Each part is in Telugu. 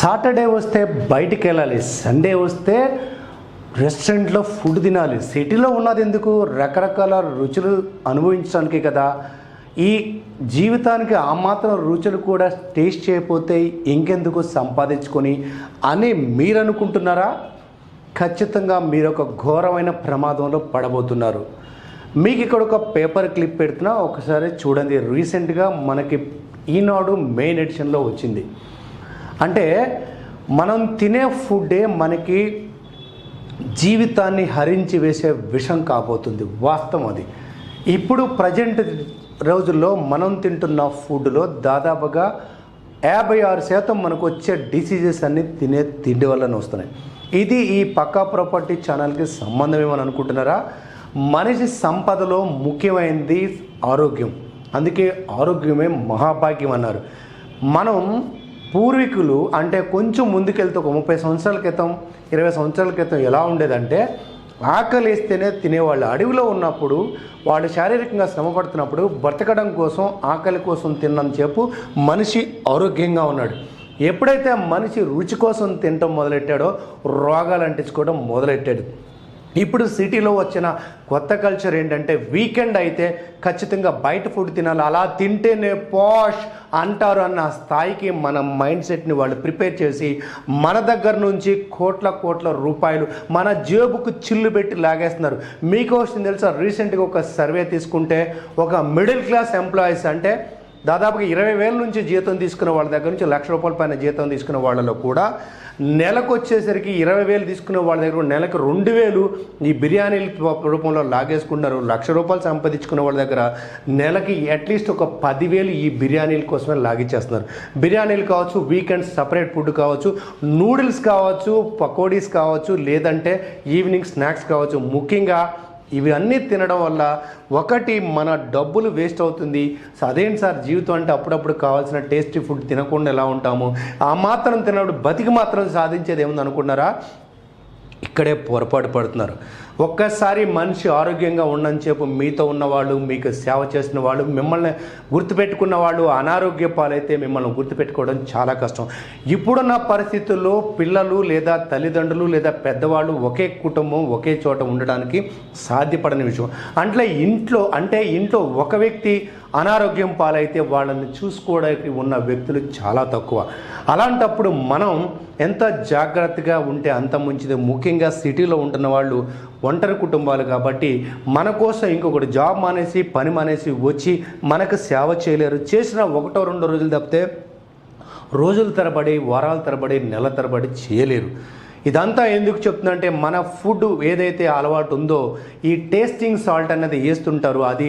సాటర్డే వస్తే బయటికి వెళ్ళాలి సండే వస్తే రెస్టారెంట్లో ఫుడ్ తినాలి. సిటీలో ఉన్నది ఎందుకు? రకరకాల రుచులు అనుభవించడానికి కదా. ఈ జీవితానికి ఆ మాత్రం రుచులు కూడా టేస్ట్ చేయకపోతే ఇంకెందుకు సంపాదించుకొని? అని మీరు అనుకుంటున్నారా ఖచ్చితంగా మీరు ఒక ఘోరమైన ప్రమాదంలో పడబోతున్నారు. మీకు ఇక్కడ ఒక పేపర్ క్లిప్ పెడుతున్నా ఒకసారి చూడండి. రీసెంట్గా మనకి ఈనాడు మెయిన్ ఎడిషన్లో వచ్చింది. అంటే మనం తినే ఫుడ్డే మనకి జీవితాన్ని హరించి వేసే విషం కాబోతుంది వాస్తవం అది. ఇప్పుడు ప్రజెంట్ రోజుల్లో మనం తింటున్న ఫుడ్లో దాదాపుగా యాభై ఆరు శాతం మనకు వచ్చే డిసీజెస్ అన్నీ తినే తిండి వల్లనే వస్తున్నాయి. ఇది ఈ పక్కా ప్రాపర్టీ ఛానల్కి సంబంధం ఏమని అనుకుంటున్నారా? మనిషి సంపదలో ముఖ్యమైనది ఆరోగ్యం. అందుకే ఆరోగ్యమే మహాభాగ్యం అన్నారు. మనం పూర్వీకులు అంటే కొంచెం ముందుకెళ్తే ఒక ముప్పై సంవత్సరాల క్రితం ఇరవై సంవత్సరాల క్రితం ఎలా ఉండేదంటే ఆకలి వేస్తేనే తినేవాళ్ళు. అడవిలో ఉన్నప్పుడు వాళ్ళు శారీరకంగా శ్రమ పడుతున్నప్పుడు బ్రతకడం కోసం ఆకలి కోసం తిన్నని చెప్పు మనిషి ఆరోగ్యంగా ఉన్నాడు. ఎప్పుడైతే మనిషి రుచి కోసం తినటం మొదలెట్టాడో రోగాలు అంటించుకోవడం మొదలెట్టాడు. ఇప్పుడు సిటీలో వచ్చిన కొత్త కల్చర్ ఏంటంటే వీకెండ్ అయితే ఖచ్చితంగా బయట ఫుడ్ తినాలి. అలా తింటేనే పాష్ అంటారు అన్న స్థాయికి మన మైండ్ సెట్ని వాళ్ళు ప్రిపేర్ చేసి మన దగ్గర నుంచి కోట్ల కోట్ల రూపాయలు మన జేబుకు చిల్లు పెట్టి లాగేస్తున్నారు. మీకు వచ్చింది తెలుసా? రీసెంట్గా ఒక సర్వే తీసుకుంటే ఒక మిడిల్ క్లాస్ ఎంప్లాయీస్ అంటే దాదాపుగా ఇరవై వేల నుంచి జీతం తీసుకున్న వాళ్ళ దగ్గర నుంచి లక్ష రూపాయల పైన జీతం తీసుకున్న వాళ్ళలో కూడా నెలకు వచ్చేసరికి ఇరవై వేలు తీసుకున్న వాళ్ళ దగ్గర నెలకు రెండు వేలు ఈ బిర్యానీల రూపంలో లాగేసుకున్నారు లక్ష రూపాయలు సంపాదించుకున్న వాళ్ళ దగ్గర నెలకి అట్లీస్ట్ ఒక పదివేలు ఈ బిర్యానీల కోసమే లాగిచ్చేస్తున్నారు. బిర్యానీలు కావచ్చు వీకెండ్స్ సపరేట్ ఫుడ్ కావచ్చు నూడిల్స్ కావచ్చు పకోడీస్ కావచ్చు లేదంటే ఈవినింగ్ స్నాక్స్ కావచ్చు. ముఖ్యంగా ఇవి అన్నీ తినడం వల్ల ఒకటి మన డబ్బులు వేస్ట్ అవుతుంది. అదేంటి సార్? జీవితం అంటే అప్పుడప్పుడు కావాల్సిన టేస్టీ ఫుడ్ తినకుండా ఎలా ఉంటాము? ఆ మాత్రం తినప్పుడు బతికి మాత్రం సాధించేది ఏముంది అనుకున్నారా? ఇక్కడే పొరపాటు పడుతున్నారు. ఒక్కసారి మనిషి ఆరోగ్యంగా ఉండని చెప్పు మీతో ఉన్నవాళ్ళు మీకు సేవ చేసిన వాళ్ళు మిమ్మల్ని గుర్తుపెట్టుకున్న వాళ్ళు అనారోగ్య పాలైతే మిమ్మల్ని గుర్తుపెట్టుకోవడం చాలా కష్టం. ఇప్పుడున్న పరిస్థితుల్లో పిల్లలు లేదా తల్లిదండ్రులు లేదా పెద్దవాళ్ళు ఒకే కుటుంబం ఒకే చోట ఉండడానికి సాధ్యపడని విషయం. అంటే ఇంట్లో అంటే ఇంట్లో ఒక వ్యక్తి అనారోగ్యం పాలైతే వాళ్ళని చూసుకోవడానికి ఉన్న వ్యక్తులు చాలా తక్కువ. అలాంటప్పుడు మనం ఎంత జాగ్రత్తగా ఉంటే అంత మంచిది. ముఖ్యంగా సిటీలో ఉంటున్న వాళ్ళు ఒంటరి కుటుంబాలు కాబట్టి మన కోసం ఇంకొకటి జాబ్ మానేసి పని మానేసి వచ్చి మనకు సేవ చేయలేరు. చేసిన ఒకటో రెండో రోజులు తప్పితే రోజుల తరబడి వారాల తరబడి నెల తరబడి చేయలేరు. ఇదంతా ఎందుకు చెప్తుందంటే మన ఫుడ్ ఏదైతే అలవాటు ఉందో ఈ టేస్టింగ్ సాల్ట్ అనేది వేస్తుంటారు. అది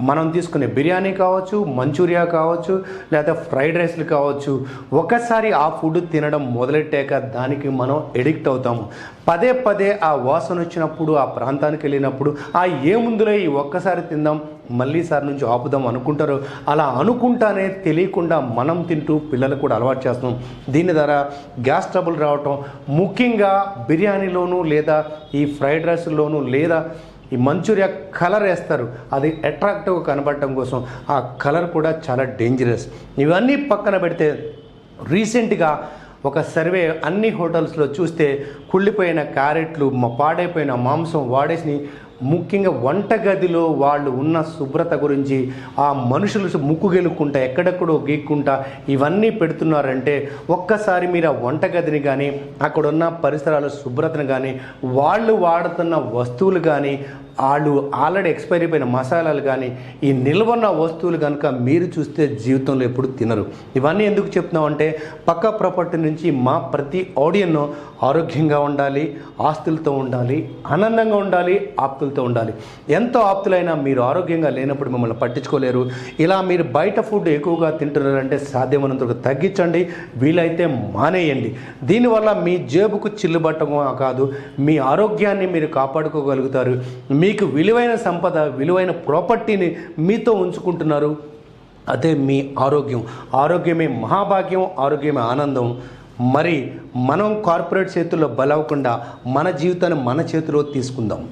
మనం తీసుకునే బిర్యానీ కావచ్చు మంచూరియా కావచ్చు లేదా ఫ్రైడ్ రైస్లు కావచ్చు ఒకసారి ఆ ఫుడ్ తినడం మొదలెట్టాక దానికి మనం ఎడిక్ట్ అవుతాము. పదే పదే ఆ వాసన వచ్చినప్పుడు ఆ ప్రాంతానికి వెళ్ళినప్పుడు ఆ ఏముందులో ఈ ఒక్కసారి తిందాం మళ్ళీ సార్ నుంచి ఆపుదాం అనుకుంటారు అలా అనుకుంటానే తెలియకుండా మనం తింటూ పిల్లలు కూడా అలవాటు చేస్తాం దీని ద్వారా గ్యాస్ ట్రబుల్ రావటం ముఖ్యంగా బిర్యానీలోను లేదా ఈ ఫ్రైడ్ రైస్లోను లేదా ఈ మంచూరియా కలర్ వేస్తారు. అది అట్రాక్టివ్గా కనబడటం కోసం ఆ కలర్ కూడా చాలా డేంజరస్ ఇవన్నీ పక్కన పెడితే రీసెంట్గా ఒక సర్వే అన్ని హోటల్స్లో చూస్తే కుళ్ళిపోయిన క్యారెట్లు పాడైపోయిన మాంసం వాడేసి ముఖ్యంగా వంటగదిలో వాళ్ళు ఉన్న శుభ్రత గురించి ఆ మనుషులు ముక్కు గెలుక్కుంటా ఎక్కడెక్కడో గీక్కుంటా ఇవన్నీ పెడుతున్నారంటే ఒక్కసారి మీరు ఆ వంటగదిని కానీ అక్కడ ఉన్న పరిసరాల శుభ్రతను కానీ వాళ్ళు వాడుతున్న వస్తువులు కానీ వాళ్ళు ఆల్రెడీ ఎక్స్పైరీ అయిపోయిన మసాలాలు కానీ ఈ నిల్వన్న వస్తువులు కనుక మీరు చూస్తే జీవితంలో ఎప్పుడు తినరు. ఇవన్నీ ఎందుకు చెప్తున్నామంటే పక్క ప్రాపర్టీ నుంచి మా ప్రతి ఆడియన్ను ఆరోగ్యంగా ఉండాలి ఆస్తులతో ఉండాలి ఆనందంగా ఉండాలి ఆప్తులతో ఉండాలి. ఎంతో ఆప్తులైనా మీరు ఆరోగ్యంగా లేనప్పుడు మిమ్మల్ని పట్టించుకోలేరు. ఇలా మీరు బయట ఫుడ్ ఎక్కువగా తింటున్నారంటే సాధ్యమైనంత తగ్గించండి వీలైతే మానేయండి. దీనివల్ల మీ జేబుకు చిల్లుబట్టం కాదు మీ ఆరోగ్యాన్ని మీరు కాపాడుకోగలుగుతారు. మీకు విలువైన సంపద విలువైన ప్రాపర్టీని మీతో ఉంచుకుంటున్నారు. అదే మీ ఆరోగ్యం. ఆరోగ్యమే మహాభాగ్యం ఆరోగ్యమే ఆనందం. మరి మనం కార్పొరేట్ చేతుల్లో బలవకుండా మన జీవితాన్ని మన చేతిలో తీసుకుందాం.